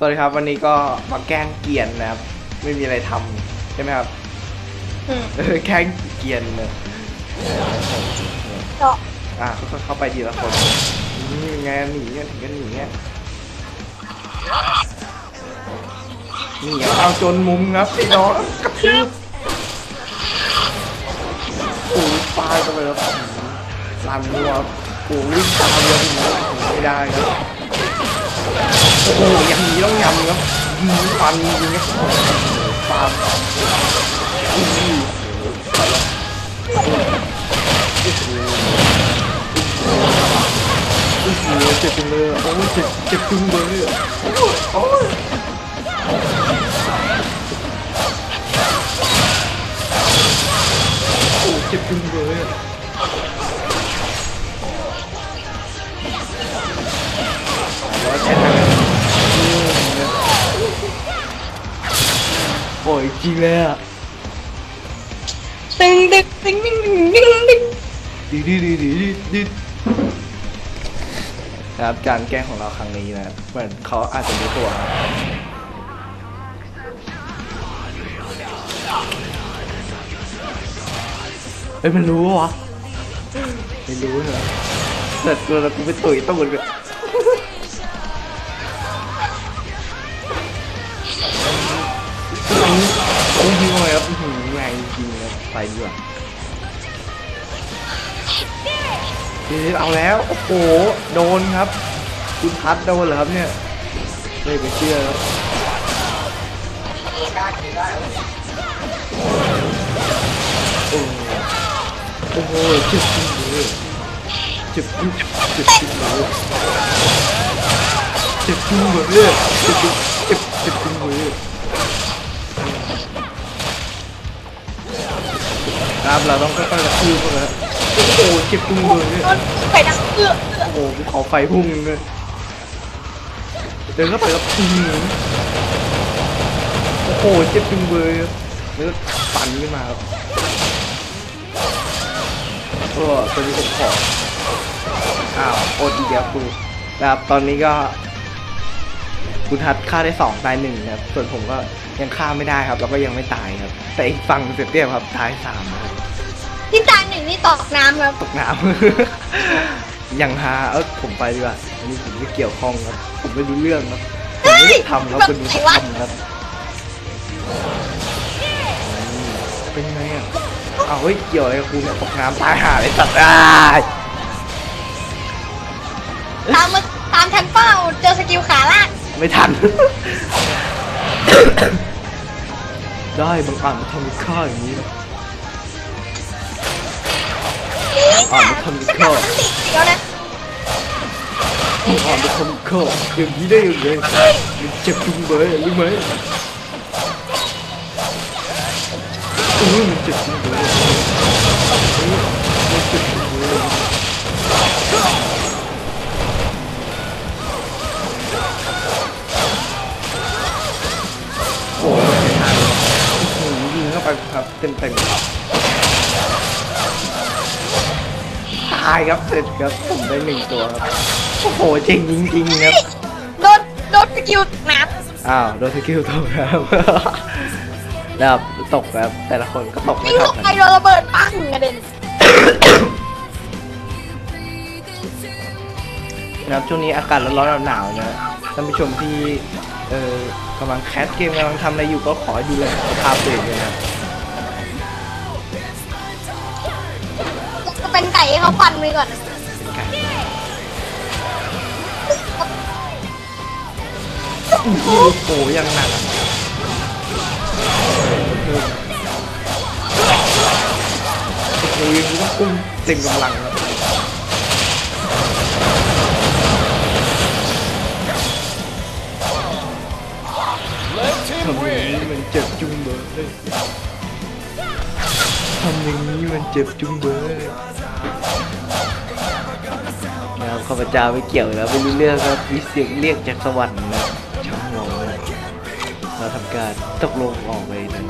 สวัสดีครับ วันนี้ก็มาแกล้งเกรียนนะครับ ไม่มีอะไรทำใช่ไหมครับอืมเออแกล้งเกรียนเลยเจาะอะค่อยๆเข้าไปทีละคนนี่ไงหนีกันถึงกันหนีเนี่ยนี่เอาจนมุมครับพี่น้องกระทืบโอ้ยปลายกันไปแล้วลันรัวโอ้ยวิ่งตามเลยไม่ได้ครับโอ้โหยำนี้ต้องยำครับมีฟันยิงครับปาล์มอุ้ยโอ้โหเจ็บจังเลยโอ้เจ็บเจ็บจุงเลย จริงเลยอะตึงดึกตึงดึงดึงดึงดึงดีดีดีดีดีดีนะครับการแกล้งของเราครั้งนี้นะเหมือนเขาอาจจะรู้ตัวครับเอ้ยมันรู้วะไม่รู้เหรอเสร็จแล้วกูไปตุ๋ยตูดกัน งจริงๆครับไปดีกว่าทีนี้เอาแล้ว โอ้โห โดนครับ คุณพัดโดนเหรอครับเนี่ย ไม่ไปเชื่อครับโอ้โหโอ้โหเจ็บจริงเลยเจ็บจริงเจ็บจริงเลยเจ็บจริงเลยเจ็บจริงเจ็บเจ็บจริงเลย ครับ เราต้องค่อยๆกระทืบเขาเลยโอ้โหเจ็บจริงเลยโดนไฟดังเอื้อโอ้โหภูเขาไฟพุ่งเลยเดินเข้าไปแล้วอื้อโอ้โหเจ็บจุงเบยแล้วก็ปั่นขึ้นมาครับก็ตัวนี้ผมขออ้าวโอดอีกแล้วกูนะครับตอนนี้ก็คุณทัดฆ่าได้สองตายหนึ่งนะครับส่วนผมก็ ยังฆ่าไม่ได้ครับ แล้วก็ยังไม่ตายครับ แต่อีกฝั่งเสียเปรียบครับตายสามนะครับที่จานหนึ่งนี่ตกน้ำครับตกน้ำ อย่างฮาเออผมไปดีกว่าอันนี้ผมไม่เกี่ยวข้องครับ ผมไม่รู้เรื่องครับผมไม่ได้ทำครับคนดูเขาทำครับอืมเป็นไงอะอ้าวเฮ้ยเกี่ยวอะไรกับกูเนี่ยตกน้ำตายห่าเลยสัตว์อ้ายตามมาตามทันเป้าเจอสกิลขาลากไม่ทัน ได้บางอ่านมาทำกับข้าอย่างนี้นะอ่านมาทำกับข้าติดเดี๋ยวนะอ่านมาทำกับข้าอย่างนี้ได้ยังไงมันเจ็บจุงเบยรู้ไหมโอ้ยมันเจ็บจริงเลยมันเจ็บจริงเลย ไปครับเต็มเต็มตายครับเสร็จครับผมได้หนึ่งตัวครับโอ้โหเจ๋งจริงๆครับโดนโดนสกิลน้อ้าวโดนสกิลตกครับนะครับตกครับแต่ละคนก็ตกำไม่ยิงลเท่างกันไปโดนระเบิดปังกระเด็นนะครับช่วงนี้อากาศร้อนๆหนาวๆนะท่านผู้ชมที่เอ่อกำลังแคสเกมกำลังทำอะไรอยู่ก็ขอให้ดูแลสุขภาพตัวเองด้วยนะครับ เอาฟันไปก่อนเป็นไงโอ้โหยังหนักอะโอ้โหยังต้องกุ้มเต็มกำลังครับทำอย่างนี้มันเจ็บจุ้งเบอร์ทำอย่างนี้มันเจ็บจุ้งเบย นะครับข้าพเจ้าไม่เกี่ยวแล้วไม่รู้เรื่องครับมีเสียงเรียกจากสวรรค์นะช่างงงเลยเราทำการตกลงออกไปนะ